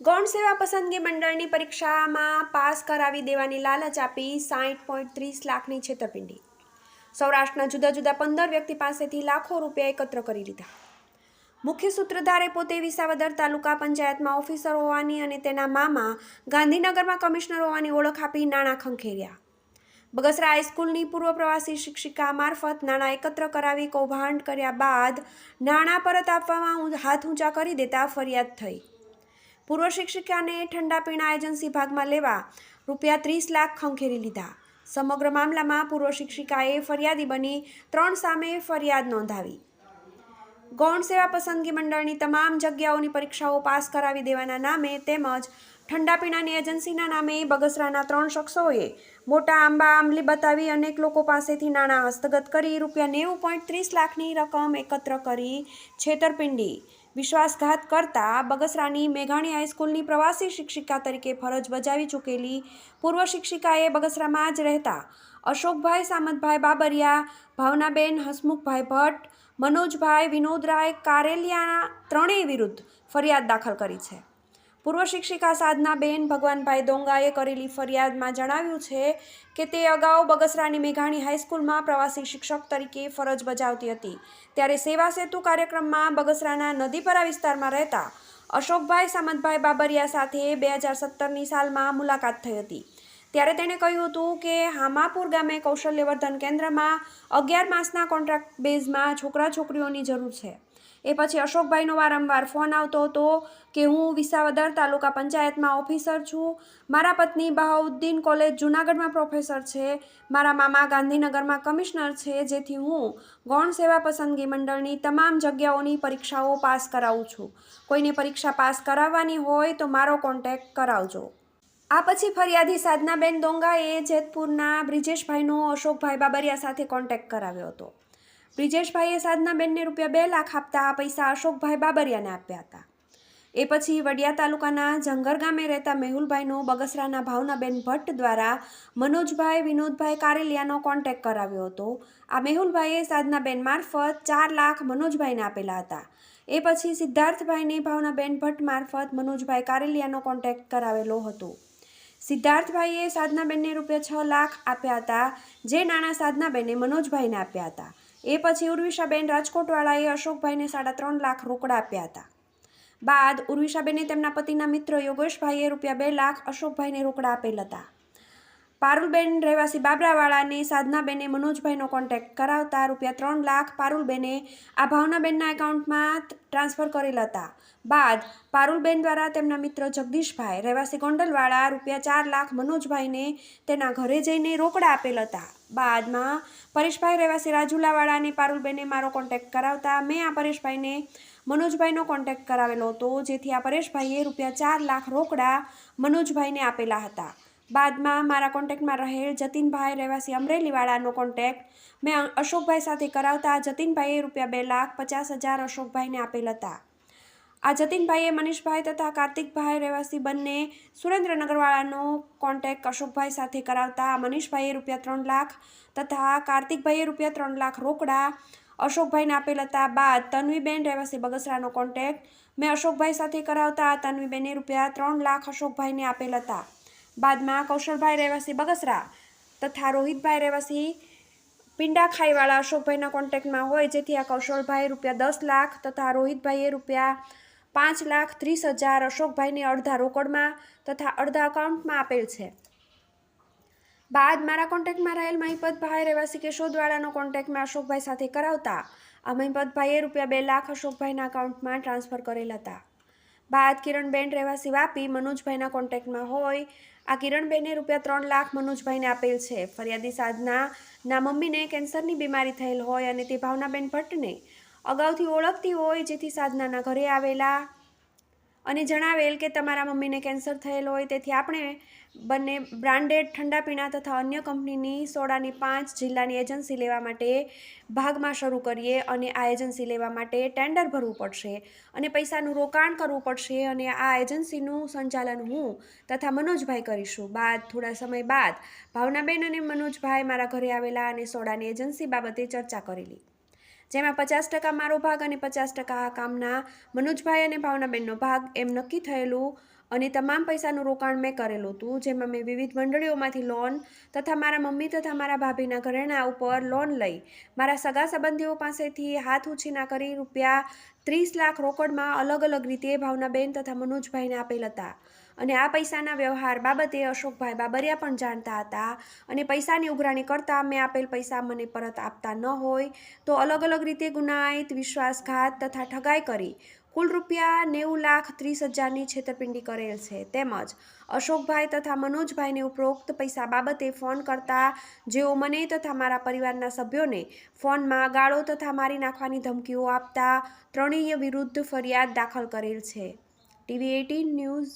ગૌણ સેવા પસંદગી મંડળની પરીક્ષામાં પાસ કરાવી દેવાની લાલચ આપી સાઠ પોઈન્ટ ત્રીસ લાખની છેતરપિંડી. સૌરાષ્ટ્રના જુદા જુદા પંદર વ્યક્તિ પાસેથી લાખો રૂપિયા એકત્ર કરી લીધા. મુખ્ય સૂત્રધારે પોતે વિસાવદર તાલુકા પંચાયતમાં ઓફિસર હોવાની અને તેના મામા ગાંધીનગરમાં કમિશનર હોવાની ઓળખ આપી નાણાં ખંખેર્યા. બગસરા હાઈસ્કૂલની પૂર્વ પ્રવાસી શિક્ષિકા મારફત નાણાં એકત્ર કરાવી કૌભાંડ કર્યા બાદ નાણાં પરત આપવામાં હાથ ઊંચા કરી દેતા ફરિયાદ થઈ. પૂર્વ શિક્ષિકાને ઠંડા પીણા એજન્સી ભાગમાં લેવા રૂપિયા ત્રીસ લાખ ખંખેરી લીધા. સમગ્ર મામલામાં પૂર્વ શિક્ષિકાએ ફરિયાદી બની ત્રણ સામે ફરિયાદ નોંધાવી. ગૌણ સેવા પસંદગી મંડળની તમામ જગ્યાઓની પરીક્ષાઓ પાસ કરાવી દેવાના નામે તેમજ ઠંડા પીણાની એજન્સીના નામે બગસરાના ત્રણ શખ્સોએ મોટા આંબા, આંબલી બતાવી અનેક લોકો પાસેથી નાણાં હસ્તગત કરી રૂપિયા નેવું પોઈન્ટ ત્રીસ લાખની રકમ એકત્ર કરી છેતરપિંડી. વિશ્વાસઘાત કરતા બગસરાની મેઘાણી હાઈસ્કૂલની પ્રવાસી શિક્ષિકા તરીકે ફરજ બજાવી ચૂકેલી પૂર્વ શિક્ષિકાએ બગસરામાં જ રહેતા અશોકભાઈ સામંતભાઈ બાબરિયા, ભાવનાબેન હસમુખભાઈ ભટ્ટ, મનોજભાઈ વિનોદરાય કારેલિયાના ત્રણેય વિરુદ્ધ ફરિયાદ દાખલ કરી છે. પૂર્વ શિક્ષિકા સાધનાબેન ભગવાનભાઈ દોંગાએ કરેલી ફરિયાદમાં જણાવ્યું છે કે તે અગાઉ બગસરાની મેઘાણી હાઈસ્કૂલમાં પ્રવાસી શિક્ષક તરીકે ફરજ બજાવતી હતી. ત્યારે સેવા સેતુ કાર્યક્રમમાં બગસરાના નદીપરા વિસ્તારમાં રહેતા અશોકભાઈ સામતભાઈ બાબરિયા સાથે બે હજાર સત્તરની સાલમાં મુલાકાત થઈ હતી. ત્યારે તેણે કહ્યું હતું કે હામાપુર ગામે કૌશલ્યવર્ધન કેન્દ્રમાં અગિયાર માસના કોન્ટ્રાક્ટ બેઝમાં છોકરા છોકરીઓની જરૂર છે. એ પછી અશોકભાઈનો વારંવાર ફોન આવતો હતો કે હું વિસાવદર તાલુકા પંચાયતમાં ઓફિસર છું. મારા પત્ની બહાઉદ્દીન કોલેજ જુનાગઢમાં પ્રોફેસર છે. મારા મામા ગાંધીનગરમાં કમિશનર છે. જેથી હું ગૌણ સેવા પસંદગી મંડળની તમામ જગ્યાઓની પરીક્ષાઓ પાસ કરાવું છું. કોઈને પરીક્ષા પાસ કરાવવાની હોય તો મારો કોન્ટેક્ટ કરાવજો. આ પછી ફરિયાદી સાધનાબેન દોંગાએ જેતપુરના બ્રિજેશભાઈનો અશોકભાઈ બાબરિયા સાથે કોન્ટેક્ટ કરાવ્યો હતો. બ્રિજેશભાઈએ સાધનાબેનને રૂપિયા બે લાખ આપતા આ પૈસા અશોકભાઈ બાબરિયાને આપ્યા હતા. એ પછી વડિયા તાલુકાના જંગર ગામે રહેતા મેહુલભાઈનો બગસરાના ભાવનાબેન ભટ્ટ દ્વારા મનોજભાઈ વિનોદભાઈ કારેલિયાનો કોન્ટેક્ટ કરાવ્યો હતો. આ મેહુલભાઈએ સાધનાબેન મારફત ચાર લાખ મનોજભાઈને આપેલા હતા. એ પછી સિદ્ધાર્થભાઈને ભાવનાબેન ભટ્ટ મારફત મનોજભાઈ કારેલિયાનો કોન્ટેક્ટ કરાવેલો હતો. સિદ્ધાર્થભાઈએ સાધનાબેનને રૂપિયા છ લાખ આપ્યા હતા, જે નાણાં સાધનાબેને મનોજભાઈને આપ્યા હતા. એ પછી ઉર્વિશાબેન રાજકોટવાળાએ અશોકભાઈને સાડા ત્રણ લાખ રોકડા આપ્યા હતા. બાદ ઉર્વિશાબેને તેમના પતિના મિત્ર યોગેશભાઈએ રૂપિયા બે લાખ અશોકભાઈને રોકડા આપેલ હતા. પારુલબેન રહેવાસી બાબરાવાળાને સાધનાબેને મનોજભાઈનો કોન્ટેક્ટ કરાવતા રૂપિયા ત્રણ લાખ પારુલબેને આ ભાવનાબેનના એકાઉન્ટમાં ટ્રાન્સફર કરેલ હતા. બાદ પારુલબેન દ્વારા તેમના મિત્ર જગદીશભાઈ રહેવાસી ગોંડલવાળા રૂપિયા ચાર લાખ મનોજભાઈને તેના ઘરે જઈને રોકડા આપેલ હતા. બાદમાં પરેશભાઈ રહેવાસી રાજુલાવાળાને પારુલબેને મારો કોન્ટેક્ટ કરાવતા મેં આ પરેશભાઈને મનોજભાઈનો કોન્ટેક્ટ કરાવેલો હતો, જેથી આ પરેશભાઈએ રૂપિયા ચાર લાખ રોકડા મનોજભાઈને આપેલા હતા. બાદમાં મારા કોન્ટેક્ટમાં રહેલ જતીનભાઈ રહેવાસી અમરેલીવાળાનો કોન્ટેક્ટ મેં અશોકભાઈ સાથે કરાવતા જતીનભાઈએ રૂપિયા બે લાખ પચાસ હજાર અશોકભાઈને આપેલ હતા. આ જતીનભાઈએ મનીષભાઈ તથા કાર્તિકભાઈ રહેવાસી બંને સુરેન્દ્રનગરવાળાનો કોન્ટેક્ટ અશોકભાઈ સાથે કરાવતા મનીષભાઈએ રૂપિયા ત્રણ લાખ તથા કાર્તિકભાઈએ રૂપિયા ત્રણ લાખ રોકડા અશોકભાઈને આપેલ હતા. બાદ તન્વીબેન રહેવાસી બગસરાનો કોન્ટેક્ટ મેં અશોકભાઈ સાથે કરાવતા તન્વીબેને રૂપિયા ત્રણ લાખ અશોકભાઈને આપેલ હતા. બાદમાં કૌશલભાઈ રહેવાસી બગસરા તથા રોહિતભાઈ રહેવાસી પિંડા ખાઈવાળા અશોકભાઈના કોન્ટેક્ટમાં હોય, જેથી આ કૌશલભાઈ રૂપિયા દસ લાખ તથા રોહિતભાઈએ રૂપિયા પાંચ લાખ ત્રીસ હજાર અશોકભાઈને અડધા રોકડમાં તથા અડધા અકાઉન્ટમાં આપેલ છે. બાદ મારા કોન્ટેક્ટમાં રહેલ મહિપતભાઈ રહેવાસી કેશોદવાળાનો કોન્ટેક્ટમાં અશોકભાઈ સાથે કરાવતા. આ મહિપતભાઈએ રૂપિયા બે લાખ અશોકભાઈના અકાઉન્ટમાં ટ્રાન્સફર કરેલ હતા. બાદ કિરણબેન રહેવાસી વાપી મનોજભાઈના કોન્ટેક્ટમાં હોય આ કિરણબેને રૂપિયા ત્રણ લાખ મનોજભાઈને આપેલ છે. ફરિયાદી સાધનાના મમ્મીને કેન્સરની બીમારી થયેલ હોય અને તે ભાવનાબેન ભટ્ટને અગાઉથી ઓળખતી હોય જેથી સાધનાના ઘરે આવેલા અને જણાવેલ કે તમારા મમ્મીને કેન્સર થયેલ હોય, તેથી આપણે બંને બ્રાન્ડેડ ઠંડા પીણા તથા અન્ય કંપનીની સોડાની પાંચ જિલ્લાની એજન્સી લેવા માટે ભાગમાં શરૂ કરીએ અને આ એજન્સી લેવા માટે ટેન્ડર ભરવું પડશે અને પૈસાનું રોકાણ કરવું પડશે અને આ એજન્સીનું સંચાલન હું તથા મનોજભાઈ કરીશું. બાદ, થોડા સમય બાદ, ભાવનાબેન અને મનોજભાઈ મારા ઘરે આવેલા અને સોડાની એજન્સી બાબતે ચર્ચા કરેલી. જેમાં પચાસ ટકા મારો ભાગ અને પચાસ ટકા આ કામના મનોજભાઈ અને ભાવનાબેનનો ભાગ એમ નક્કી થયેલું અને તમામ પૈસાનું રોકાણ મેં કરેલું હતું, જેમાં મેં વિવિધ મંડળીઓમાંથી લોન તથા મારા મમ્મી તથા મારા ભાભીના ઘરેણા ઉપર લોન લઈ મારા સગા સંબંધીઓ પાસેથી હાથ ઉછીના કરી રૂપિયા ત્રીસ લાખ રોકડમાં અલગ અલગ રીતે ભાવનાબેન તથા મનોજભાઈને આપેલ હતા. અને આ પૈસાના વ્યવહાર બાબતે અશોકભાઈ બાબરિયા પણ જાણતા હતા અને પૈસાની ઉઘરાણી કરતાં મેં આપેલ પૈસા મને પરત આપતા ન હોય તો અલગ અલગ રીતે ગુનાહિત, વિશ્વાસઘાત તથા ઠગાઈ કરી કુલ રૂપિયા નેવું લાખ ત્રીસ હજારની છેતરપિંડી કરેલ છે. તેમજ અશોકભાઈ તથા મનોજભાઈને ઉપરોક્ત પૈસા બાબતે ફોન કરતા જેઓ મને તથા મારા પરિવારના સભ્યોને ફોનમાં ગાળો તથા મારી નાખવાની ધમકીઓ આપતા ત્રણેય વિરુદ્ધ ફરિયાદ દાખલ કરેલ છે. TV eighteen news